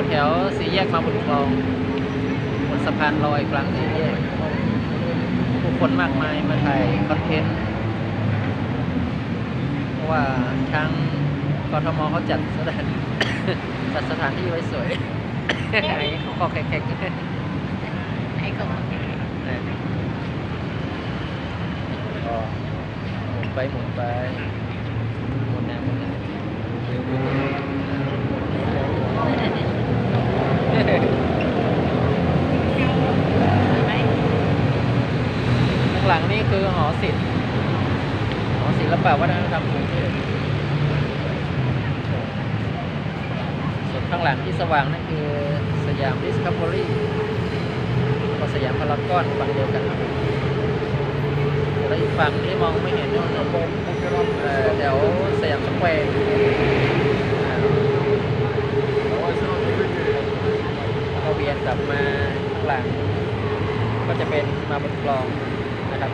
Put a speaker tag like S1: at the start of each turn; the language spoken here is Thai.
S1: วสี่แยกมาบุญคลองบนสะพานลอยกลางสี่แยกผู้คนมากมายมาถ่ายคอนเทนต์เพราะว่าทางกทมเขาจัดสถานจัดสถานที่ไว้สวยไอ้เขาก็แขกๆ
S2: ให้เขามาเก็บ
S1: ก็หมุนไปหมุนไปหมุนแนวหมุนแนวเร็วๆ
S2: ไหม
S1: ข้าง หลังนี่คือหอศิลป์หอศิลปะวัฒนธรรมกรุงเทพส่วนข้างหลังที่สว่างนั่นคือสยามดิสคัฟเวอรี่ก็สยามพารากอนฝั่งเดียวกันแล้วอีกฝั่งที่มองไม่เห็นนู่นนะเอ่อแถวสยามสแควร์ก็เวียนกลับมาข้างหลัง ก็จะเป็นมาบนคลอง นะครับ